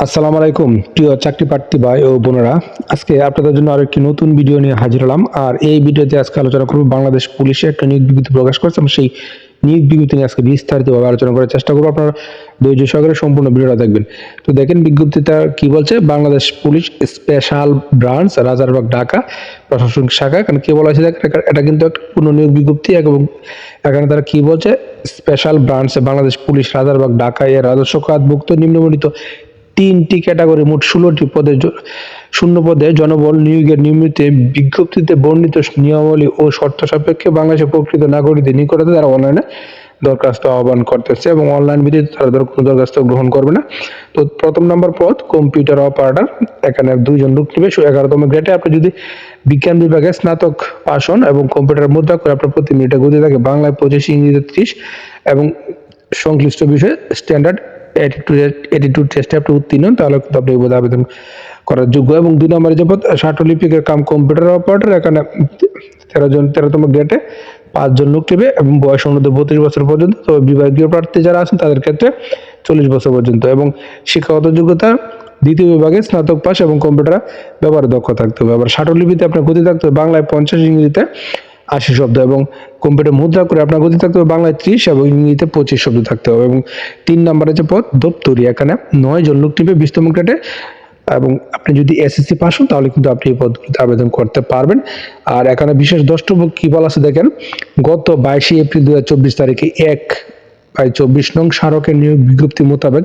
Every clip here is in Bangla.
আসসালামু আলাইকুম, প্রিয় চাকরি প্রার্থী ভাই ও বোনেরা। আজকে আপনাদের জন্য আরও একটি নতুন ভিডিও নিয়ে হাজির হলাম। আর এই ভিডিওতে আজকে আলোচনা করব বাংলাদেশ পুলিশে একটা নিয়োগ বিজ্ঞপ্তি প্রকাশ করেছে। এবং সেই নিয়োগ বিজ্ঞপ্তি নিয়ে আজকে বিস্তারিতভাবে আলোচনা করার চেষ্টা করব। আপনারা ধৈর্য সহকারে সম্পূর্ণ ভিডিওটা দেখবেন। তো দেখেন বিজ্ঞপ্তিটা কি বলছে? Bangladesh police special branch, Rajarbagh, Dhaka, প্রশাসনিক শাখা। কারণ কি বলা হয়েছে? এটা- কিন্তু একটা নিয়োগ বিজ্ঞপ্তি। এবং এখানে তারা কি বলছে? স্পেশাল ব্রাঞ্চে, বাংলাদেশ পুলিশ, রাজারবাগ, ঢাকা, এর রাজস্ব খাতভুক্ত নিম্নবর্ণিত তিনটি ক্যাটাগরি, মোট ষোলোটি পদে শূন্য পদে জনবল নিয়োগের নিয়মিত বিজ্ঞপ্তিতে বর্ণিত নিয়মাবলী ও শর্ত সাপেক্ষে বাংলাদেশের প্রকৃত নাগরিকদের নিকটতে তারা অনলাইনে দরখাস্ত আহ্বান করতেছে এবং অনলাইন ভিত্তিতে তারা কোনো দরখাস্ত গ্রহণ করবে না। তো প্রথম নম্বর পদ, কম্পিউটার অপারেটর। এখানে দুইজন লোক নেবে এগারোতম গ্রেডে আপনি যদি বিজ্ঞান বিভাগে স্নাতক হন এবং কম্পিউটার মুদ্রা করে আপনার প্রতি মিনিটে গতি থাকে বাংলায় পঁচিশ ইংরেজিতে ত্রিশ এবং সংশ্লিষ্ট বিষয়ে স্ট্যান্ডার্ড অ্যাটিটিউড টেস্টে আপনি উত্তীর্ণ তাহলে কিন্তু আপনি এই আবেদন করার যোগ্য এবং দুই নম্বরে যে পদ ষাটলিপিকের কাম কম্পিউটার অপারেটর এখানে তেরো জন তেরোতম গ্রেডে পাঁচজন লোক নেবে এবং বয়স অনুযায়ী বত্রিশ বছর পর্যন্ত। তবে বিভাগীয় প্রার্থী যারা আছেন, তাদের ক্ষেত্রে চল্লিশ বছর পর্যন্ত। এবং শিক্ষাগত যোগ্যতা দ্বিতীয় বিভাগে স্নাতক পাস এবং কম্পিউটার ব্যবহার দক্ষ থাকতে হবে। আবার ষাটলিপিতে আপনার গতি থাকতে হবে। বাংলায় পঞ্চাশ ইংরেজিতে আশি শব্দ এবং কম্পিউটার মুদ্রা করে আপনার গতি থাকতে হবে বাংলায় ত্রিশ এবং ইংরেজিতে পঁচিশ শব্দ থাকতে হবে এবং তিন নম্বরের যে পদ দপ্তরি। এখানে নয় জন লোক টিপে বিশতম গ্রেডে এবং আপনি যদি এসএসসি পাস হন তাহলে কিন্তু আপনি এই পদগুলিতে আবেদন করতে পারবেন। আর এখানে বিশেষ দ্রষ্টব্য কী বলা আছে দেখেন, গত বাইশে এপ্রিল দুই হাজার চব্বিশ তারিখে এক চব্বিশ নং স্মারকের নিয়োগ বিজ্ঞপ্তি মোতাবেক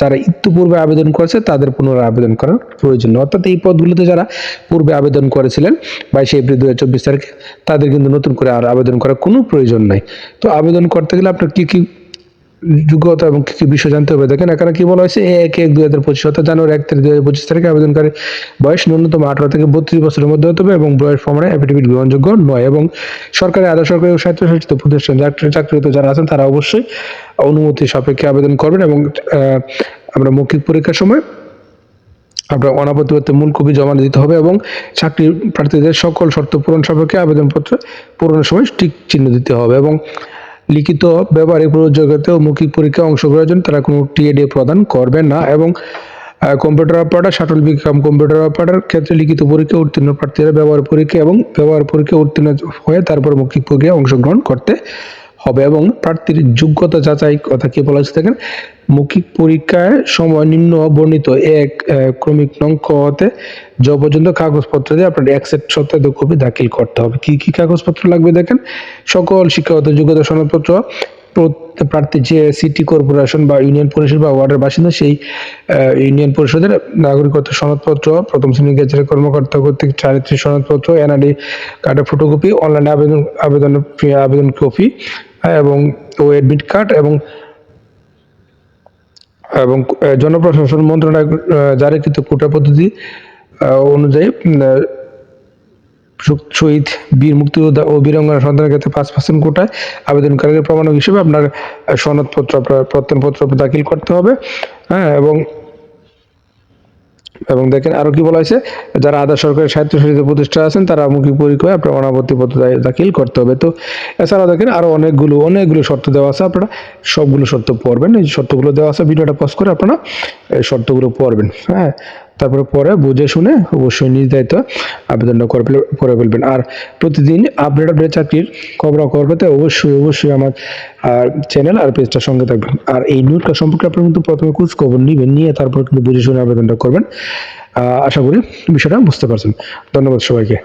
যারা ইত্যপূর্বে আবেদন করেছে, তাদের পুনরায় আবেদন করার প্রয়োজন। অর্থাৎ এই পদগুলোতে যারা পূর্বে আবেদন করেছিলেন, বাইশে এপ্রিল হাজার চব্বিশ তারিখে, তাদের কিন্তু নতুন করে আর আবেদন করার কোনো প্রয়োজন নাই তো আবেদন করতে গেলে আপনার কি কি যোগ্যতা এবং কি বিষয় জানতে হবে। দেখেন, এখানে কি বলা হয়েছে? এক এক, দুই হাজার পঁচিশ, অর্থাৎ জানুয়ারি এক তারিখ দুই হাজার পঁচিশ তারিখে আবেদনকারী বয়স ন্যূনতম আঠারো থেকে বত্রিশ বছরের মধ্যে হতে হবে এবং বয়স প্রমাণে অ্যাফিডেভিট গ্রহণযোগ্য নয় এবং সরকারি, আধা সরকারি ও স্বায়ত্তশাসিত প্রতিষ্ঠান চাকরি চাকরিরত যারা আছেন, তারা অবশ্যই অনুমতি সাপেক্ষে আবেদন করবেন এবং আমরা মৌখিক পরীক্ষার সময় আপনার অনাপত্তিপত্রে মূল কপি জমা দিতে হবে এবং চাকরি প্রার্থীদের সকল শর্ত পূরণ সাপেক্ষে আবেদনপত্র পূরণের সময় টিক চিহ্ন দিতে হবে এবং লিখিত ব্যবহারিক প্রযোজ্যতা ও মৌখিক পরীক্ষায় অংশগ্রহণের জন্য তারা কোনো টিএডি প্রদান করবে না এবং কম্পিউটার অপারেটর, শাটল বিক্রম কম্পিউটার অপারেটর ক্ষেত্রে লিখিত পরীক্ষা উত্তীর্ণ প্রার্থীরা ব্যবহার পরীক্ষা এবং ব্যবহার পরীক্ষা উত্তীর্ণ হয়ে তারপর মৌখিক প্রক্রিয়ায় অংশগ্রহণ করতে হবে এবং প্রার্থীর যোগ্যতা যাচাই কথা কি বলা হচ্ছে দেখেন, মৌখিক পরীক্ষায় সময় নিম্ন বর্ণিত এক ক্রমিক নং ক হতে য পর্যন্ত কাগজপত্র দিয়ে আপনার একসেট সত্যায়িত কপি দাখিল করতে হবে। কি কি কাগজপত্র লাগবে দেখেন? সকল শিক্ষাগত যোগ্যতা সনদপত্র প্রার্থী যে সিটি কর্পোরেশন বা ইউনিয়ন পরিষদ বা ওয়ার্ডের বাসিন্দা সেই ইউনিয়ন পরিষদের নাগরিকত্ব সনদপত্র, প্রথম শ্রেণি গেজেটের কর্মকর্তা কর্তৃক চারিত্রিক সনদপত্র, এনআরডি কার্ডের ফটোকপি অনলাইনে আবেদন আবেদন আবেদন কপি এবং ও অ্যাডমিট কার্ড এবং এবং জনপ্রশাসন মন্ত্রণালয় জারিকৃত কোটা পদ্ধতি অনুযায়ী শহীদ বীর মুক্তিযোদ্ধা ও বীরাঙ্গনা সন্তানের ক্ষেত্রে পাঁচ পার্সেন্ট কোটায় আবেদনকারীদের প্রমাণক হিসেবে আপনার সনদপত্র প্রত্যয়নপত্র দাখিল করতে হবে। হ্যাঁ এবং এবং দেখেন আরও কি বলা হয়েছে? যারা আধা সরকারি স্বায়ত্তশাসিত প্রতিষ্ঠা আছেন, তারা মুখী পরীক্ষায় আপনার অনাপত্তি পত্র দাখিল করতে হবে। তো এছাড়াও দেখেন আরও অনেকগুলো অনেকগুলো শর্ত দেওয়া আছে। আপনারা সবগুলো শর্ত পড়বেন। এই শর্তগুলো দেওয়া আছে। ভিডিওটা পজ করে আপনারা এই শর্তগুলো পড়বেন। হ্যাঁ? তারপরে পরে বুঝে শুনে অবশ্যই নিজ দায়িত্ব আবেদনটা করে করে ফেলবেন। আর প্রতিদিন আপডেট আপডেট চাকরির খবর খবর পেতে অবশ্যই অবশ্যই আমার, আর চ্যানেল আর পেজটার সঙ্গে থাকবেন। আর এই নিউজটা সম্পর্কে আপনারা কিন্তু প্রথমে খোঁজ খবর নেবেন, নিয়ে তারপর কিন্তু বুঝে শুনে আবেদনটা করবেন। আশা করি বিষয়টা বুঝতে পারছেন। ধন্যবাদ সবাইকে।